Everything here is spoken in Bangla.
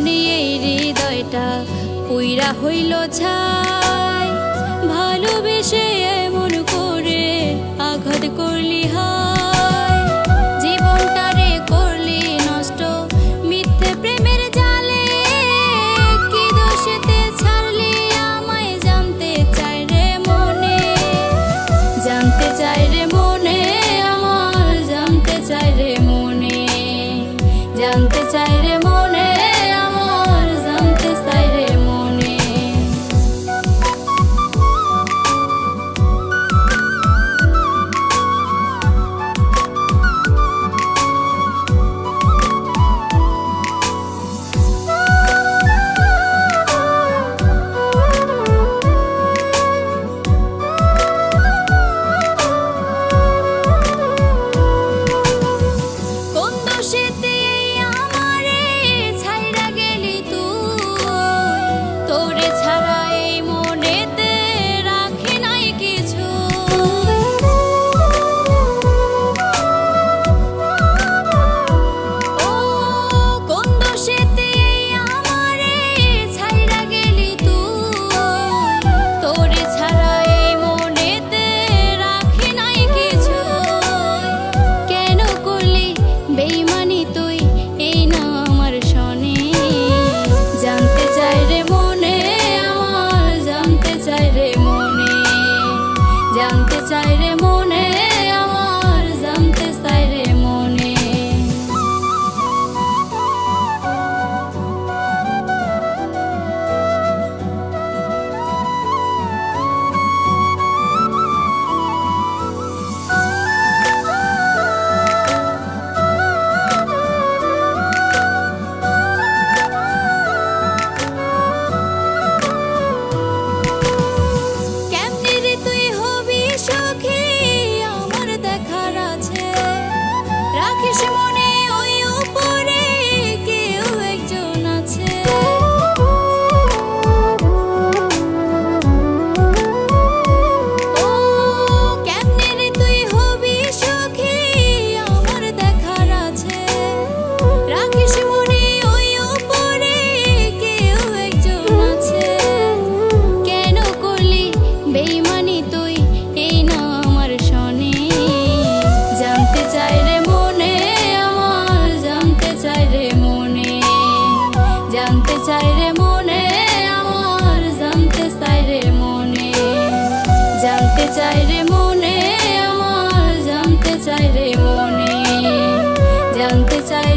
কারণে হৃদয়টা পুইরা হইল ছাই। ভালোবেসে এমন করে আঘাত করলি করলি নষ্ট, মিথ্যে প্রেমের আমায় জানতে চাই রে মনে। জানতে চাই রে মনে, আমার জানতে চাই রে মনে। জানতে চাই রে চাই রে মনে, জানতে চাই রে মনে, আমার জানতে চাই রে মনে। জানতে চাই রে মনে, আমার জানতে চাই রে মনে। জানতে চাই